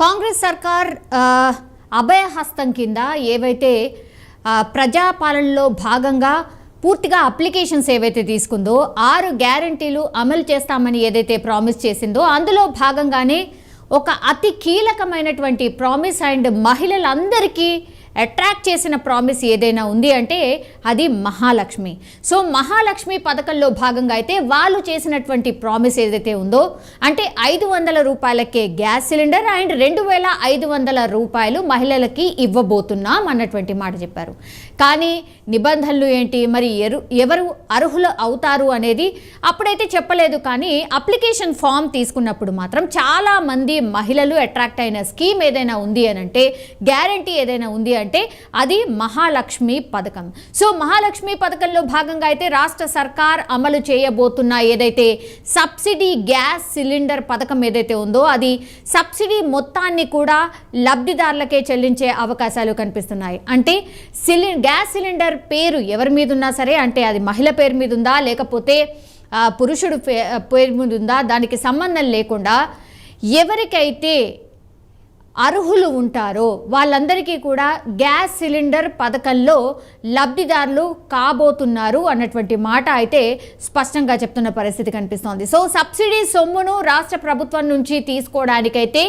కాంగ్రెస్ సర్కార్ అభయహస్తం కింద ఏవైతే ప్రజాపాలనలో భాగంగా పూర్తిగా అప్లికేషన్స్ ఏవైతే తీసుకుందో ఆరు గ్యారంటీలు అమలు చేస్తామని ఏదైతే ప్రామిస్ చేసిందో అందులో భాగంగానే ఒక అతి కీలకమైనటువంటి ప్రామిస్ అండ్ మహిళలందరికీ అట్రాక్ట్ చేసిన ప్రామిస్ ఏదైనా ఉంది అంటే అది మహాలక్ష్మి. సో మహాలక్ష్మి పథకంలో భాగంగా అయితే వాళ్ళు చేసినటువంటి ప్రామిస్ ఏదైతే ఉందో అంటే ఐదు వందల రూపాయలకే గ్యాస్ సిలిండర్ అండ్ రెండు వేల ఐదు వందల రూపాయలు మహిళలకి ఇవ్వబోతున్నాం అన్నటువంటి మాట చెప్పారు. కానీ నిబంధనలు ఏంటి? మరి ఎరు ఎవరు అర్హులు అవుతారు అనేది అప్పుడైతే చెప్పలేదు. కానీ అప్లికేషన్ ఫామ్ తీసుకున్నప్పుడు మాత్రం చాలా మంది మహిళలు అట్రాక్ట్ అయిన స్కీమ్ ఏదైనా ఉంది అని అంటే గ్యారంటీ ఏదైనా ఉంది అంటే అది మహాలక్ష్మి పథకం. సో మహాలక్ష్మి పథకంలో భాగంగా అయితే రాష్ట్ర సర్కార్ అమలు చేయబోతున్న ఏదైతే సబ్సిడీ గ్యాస్ సిలిండర్ పథకం ఏదైతే ఉందో అది సబ్సిడీ మొత్తాన్ని కూడా లబ్ధిదారులకే చెల్లించే అవకాశాలు కనిపిస్తున్నాయి. అంటే సిలి గ్యాస్ సిలిండర్ పేరు ఎవరి మీద ఉన్నా సరే అంటే అది మహిళ పేరు మీద ఉందా లేకపోతే పురుషుడు పే- పేరు మీద ఉందా దానికి సంబంధం లేకుండా ఎవరికైతే అర్హులు ఉంటారో వాళ్ళందరికీ కూడా గ్యాస్ సిలిండర్ పథకంలో లబ్ధిదారులు కాబోతున్నారు అన్నటువంటి మాట అయితే స్పష్టంగా చెప్తున్న పరిస్థితి కనిపిస్తోంది. సో సబ్సిడీ సొమ్మును రాష్ట్ర ప్రభుత్వం నుంచి తీసుకోవడానికైతే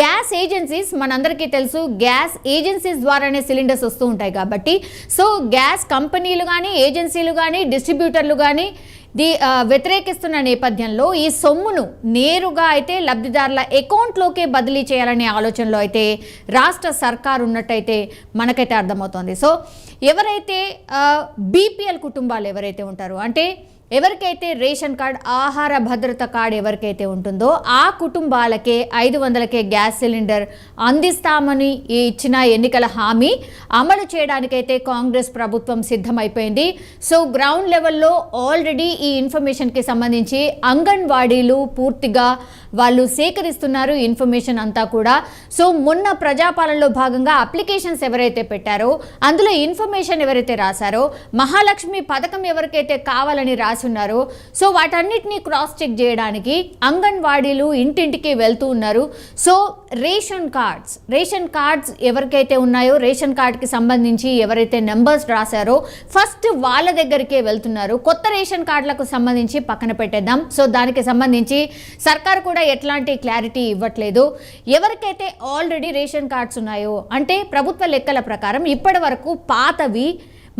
గ్యాస్ ఏజెన్సీస్ మనందరికీ తెలుసు గ్యాస్ ఏజెన్సీస్ ద్వారానే సిలిండర్స్ వస్తూ ఉంటాయి కాబట్టి సో గ్యాస్ కంపెనీలు కానీ ఏజెన్సీలు కానీ డిస్ట్రిబ్యూటర్లు కానీ ది వ్యతిరేకిస్తున్న నేపథ్యంలో ఈ సొమ్మును నేరుగా అయితే లబ్ధిదారుల అకౌంట్లోకే బదిలీ చేయాలనే ఆలోచనలో అయితే రాష్ట్ర సర్కారు ఉన్నట్టయితే మనకైతే అర్థమవుతోంది. సో ఎవరైతే బీపీఎల్ కుటుంబాలు ఎవరైతే ఉంటారో అంటే ఎవరికైతే రేషన్ కార్డ్ ఆహార భద్రత కార్డ్ ఎవరికైతే ఉంటుందో ఆ కుటుంబాలకే ఐదు వందలకే గ్యాస్ సిలిండర్ అందిస్తామని ఇచ్చిన ఎన్నికల హామీ అమలు చేయడానికైతే కాంగ్రెస్ ప్రభుత్వం సిద్ధమైపోయింది. సో గ్రౌండ్ లెవెల్లో ఆల్రెడీ ఈ ఇన్ఫర్మేషన్కి సంబంధించి అంగన్వాడీలు పూర్తిగా వాళ్ళు సేకరిస్తున్నారు ఇన్ఫర్మేషన్ అంతా కూడా. సో మొన్న ప్రజాపాలనలో భాగంగా అప్లికేషన్స్ ఎవరైతే పెట్టారో అందులో ఇన్ఫర్మేషన్ ఎవరైతే రాశారో మహాలక్ష్మి పథకం ఎవరికైతే కావాలని రాసున్నారు. సో వాటన్నిటిని క్రాస్ చెక్ చేయడానికి అంగన్వాడీలు ఇంటింటికి వెళ్తూ ఉన్నారు. So ration cards ration cards ఎవరికైతే ఉన్నాయో రేషన్ కార్డ్కి సంబంధించి ఎవరైతే నెంబర్స్ రాశారో ఫస్ట్ వాళ్ళ దగ్గరికే వెళ్తున్నారు. కొత్త రేషన్ కార్డులకు సంబంధించి పక్కన పెట్టేద్దాం. సో దానికి సంబంధించి సర్కార్ కూడా ఎట్లాంటి క్లారిటీ ఇవ్వట్లేదు. ఎవరికైతే ఆల్రెడీ రేషన్ కార్డ్స్ ఉన్నాయో అంటే ప్రభుత్వ లెక్కల ప్రకారం ఇప్పటి వరకు పాతవి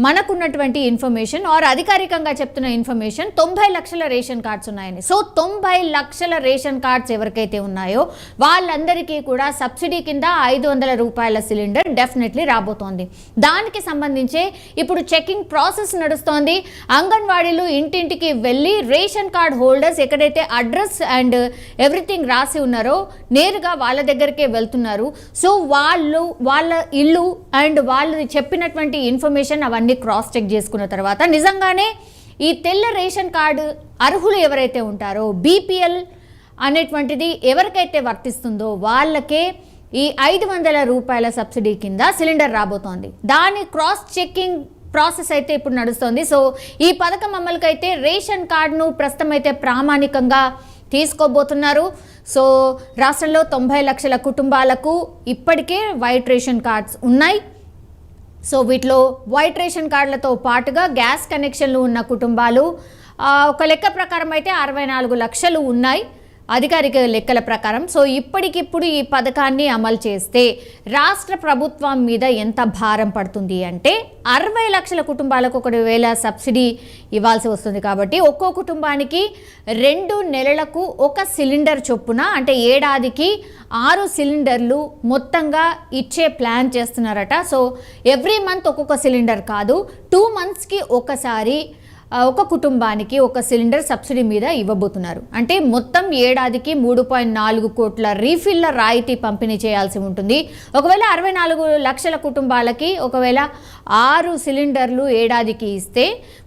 మనకున్నటువంటి ఇన్ఫర్మేషన్ ఆర్ అధికారికంగా చెప్తున్న ఇన్ఫర్మేషన్ తొంభై లక్షల రేషన్ కార్డ్స్ ఉన్నాయని సో తొంభై లక్షల రేషన్ కార్డ్స్ ఎవరికైతే ఉన్నాయో వాళ్ళందరికీ కూడా సబ్సిడీ కింద ఐదు వందల రూపాయల సిలిండర్ డెఫినెట్లీ రాబోతోంది. దానికి సంబంధించి ఇప్పుడు చెకింగ్ ప్రాసెస్ నడుస్తోంది. అంగన్వాడీలు ఇంటింటికి వెళ్ళి రేషన్ కార్డ్ హోల్డర్స్ ఎక్కడైతే అడ్రస్ అండ్ ఎవ్రీథింగ్ రాసి ఉన్నారో నేరుగా వాళ్ళ దగ్గరికే వెళ్తున్నారు. సో వాళ్ళు వాళ్ళ ఇల్లు అండ్ వాళ్ళు చెప్పినటువంటి ఇన్ఫర్మేషన్ అవన్నీ క్రాస్ చెక్ చేసుకున్న తర్వాత నిజంగానే ఈ తెల్ల రేషన్ కార్డు అర్హులు ఎవరైతే ఉంటారో బీపీఎల్ అనేటువంటిది ఎవరికైతే వర్తిస్తుందో వాళ్ళకే ఈ ఐదు వందల రూపాయల సబ్సిడీ కింద సిలిండర్ రాబోతోంది. దాని క్రాస్ చెక్కింగ్ ప్రాసెస్ అయితే ఇప్పుడు నడుస్తోంది. సో ఈ పథకం అమలుకైతే రేషన్ కార్డును ప్రస్తుతం అయితే ప్రామాణికంగా తీసుకోబోతున్నారు. సో రాష్ట్రంలో తొంభై లక్షల కుటుంబాలకు ఇప్పటికే వైట్ రేషన్ కార్డ్స్ ఉన్నాయి. సో వీటిలో వైట్ రేషన్ కార్డులతో పాటుగా గ్యాస్ కనెక్షన్లు ఉన్న కుటుంబాలు ఒక లెక్క ప్రకారం అయితే అరవై నాలుగు లక్షలు ఉన్నాయి. అధికారిక లెక్కల ప్రకారం సో ఇప్పటికిప్పుడు ఈ పథకాన్ని అమలు చేస్తే రాష్ట్ర ప్రభుత్వం మీద ఎంత భారం పడుతుంది అంటే అరవై లక్షల కుటుంబాలకు ఒకటి వేల సబ్సిడీ ఇవ్వాల్సి వస్తుంది కాబట్టి ఒక్కో కుటుంబానికి రెండు నెలలకు ఒక సిలిండర్ చొప్పున అంటే ఏడాదికి ఆరు సిలిండర్లు మొత్తంగా ఇచ్చే ప్లాన్ చేస్తున్నారట. సో ఎవ్రీ మంత్ ఒక్కొక్క సిలిండర్ కాదు టూ మంత్స్కి ఒకసారి ఒక కుటుంబానికి ఒక సిలిండర్ సబ్సిడీ మీద ఇవ్వబోతున్నారు. అంటే మొత్తం ఏడాదికి మూడు పాయింట్ నాలుగు కోట్ల రీఫిల్ల రాయితీ పంపిణీ చేయాల్సి ఉంటుంది. ఒకవేళ అరవై నాలుగు లక్షల కుటుంబాలకి ఒకవేళ ఆరు సిలిండర్లు ఏడాదికి ఇస్తే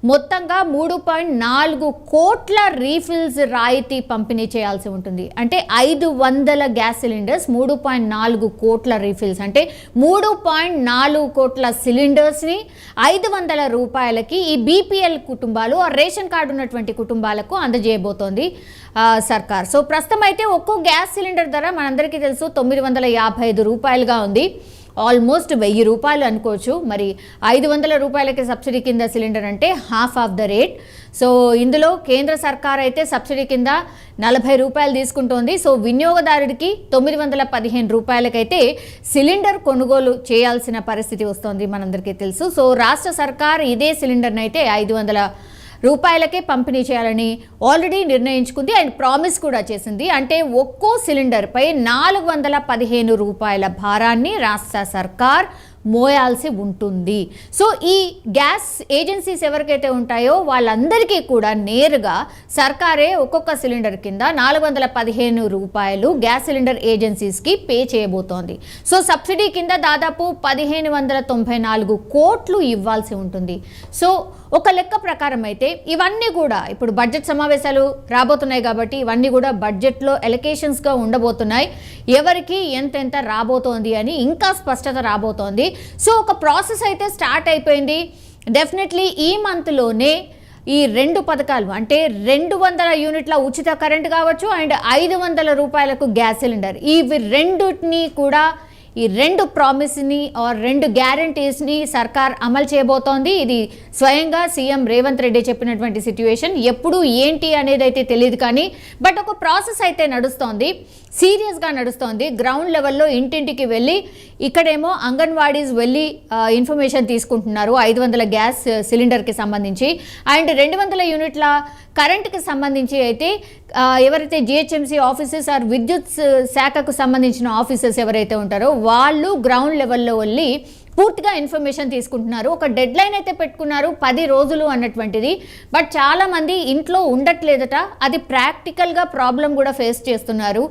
మొత్తంగా మూడు పాయింట్ నాలుగు కోట్ల రీఫిల్స్ రాయితీ పంపిణీ చేయాల్సి ఉంటుంది. అంటే ఐదు వందల గ్యాస్ సిలిండర్స్ మూడు పాయింట్ నాలుగు కోట్ల రీఫిల్స్. అంటే మూడు పాయింట్ నాలుగు కోట్ల సిలిండర్స్ని ఐదు వందల రూపాయలకి ఈ బీపీఎల్ కుటుంబాలు ఆ రేషన్ కార్డు ఉన్నటువంటి కుటుంబాలకు అందజేయబోతోంది సర్కార్. సో ప్రస్తుతం అయితే ఒక్కో గ్యాస్ సిలిండర్ ధర మనందరికీ తెలుసు తొమ్మిది వందల యాభై ఐదు రూపాయలుగా ఉంది. ఆల్మోస్ట్ వెయ్యి రూపాయలు అనుకోవచ్చు. మరి ఐదు వందల రూపాయలకి సబ్సిడీ కింద సిలిండర్ అంటే half of the rate. So ఇందులో కేంద్ర సర్కార్ అయితే సబ్సిడీ కింద నలభై రూపాయలు తీసుకుంటోంది. సో వినియోగదారుడికి తొమ్మిది వందల పదిహేను రూపాయలకైతే సిలిండర్ కొనుగోలు చేయాల్సిన పరిస్థితి వస్తోంది మనందరికీ తెలుసు. సో రాష్ట్ర సర్కార్ ఇదే సిలిండర్ని అయితే ఐదు వందల రూపాయలకే పంపిణీ చేయాలని ఆల్రెడీ నిర్ణయించుకుంది. అండ్ ప్రామిస్ కూడా చేసింది. అంటే ఒక్కో సిలిండర్పై నాలుగు వందల పదిహేను రూపాయల భారాన్ని రాష్ట్ర సర్కార్ మోయాల్సి ఉంటుంది. సో ఈ గ్యాస్ ఏజెన్సీస్ ఎవరికైతే ఉంటాయో వాళ్ళందరికీ కూడా నేరుగా సర్కారే ఒక్కొక్క సిలిండర్ కింద నాలుగు వందల పదిహేను రూపాయలు గ్యాస్ సిలిండర్ ఏజెన్సీస్కి పే చేయబోతోంది. సో సబ్సిడీ కింద దాదాపు పదిహేను వందల తొంభై నాలుగు కోట్లు ఇవ్వాల్సి ఉంటుంది. సో ఒక లెక్క ప్రకారం అయితే ఇవన్నీ కూడా ఇప్పుడు బడ్జెట్ సమావేశాలు రాబోతున్నాయి కాబట్టి ఇవన్నీ కూడా బడ్జెట్లో ఎలకేషన్స్గా ఉండబోతున్నాయి. ఎవరికి ఎంతెంత రాబోతోంది అని ఇంకా స్పష్టత రాబోతోంది. సో ఒక ప్రాసెస్ అయితే స్టార్ట్ అయిపోయింది. డెఫినెట్లీ ఈ మంత్లోనే ఈ రెండు పథకాలు అంటే రెండు వందల యూనిట్ల ఉచిత కరెంట్ కావచ్చు అండ్ ఐదు వందల రూపాయలకు గ్యాస్ సిలిండర్. ఇవి రెండుని కూడా ఈ రెండు ప్రామిస్ని ఆర్ రెండు గ్యారంటీస్ని సర్కార్ అమలు చేయబోతోంది. ఇది స్వయంగా సీఎం రేవంత్ రెడ్డి చెప్పినటువంటి సిట్యుయేషన్. ఎప్పుడు ఏంటి అనేది అయితే తెలియదు కానీ బట్ ఒక ప్రాసెస్ అయితే నడుస్తోంది. సీరియస్గా నడుస్తోంది. గ్రౌండ్ లెవెల్లో ఇంటింటికి వెళ్ళి ఇక్కడేమో అంగన్వాడీస్ వెళ్ళి ఇన్ఫర్మేషన్ తీసుకుంటున్నారు. ఐదు వందల గ్యాస్ సిలిండర్కి సంబంధించి. అండ్ రెండు వందల యూనిట్ల కరెంటుకి సంబంధించి అయితే ఎవరైతే జిహెచ్ఎంసీ ఆఫీసెస్ ఆర్ విద్యుత్ శాఖకు సంబంధించిన ఆఫీసెస్ ఎవరైతే ఉంటారో వాళ్ళు గ్రౌండ్ లెవెల్లో వెళ్ళి పూర్తిగా ఇన్ఫర్మేషన్ తీసుకుంటున్నారు. ఒక డెడ్ లైన్ అయితే పెట్టుకున్నారు పది రోజులు అన్నటువంటిది. బట్ చాలామంది ఇంట్లో ఉండట్లేదట. అది ప్రాక్టికల్గా ప్రాబ్లం కూడా ఫేస్ చేస్తున్నారు.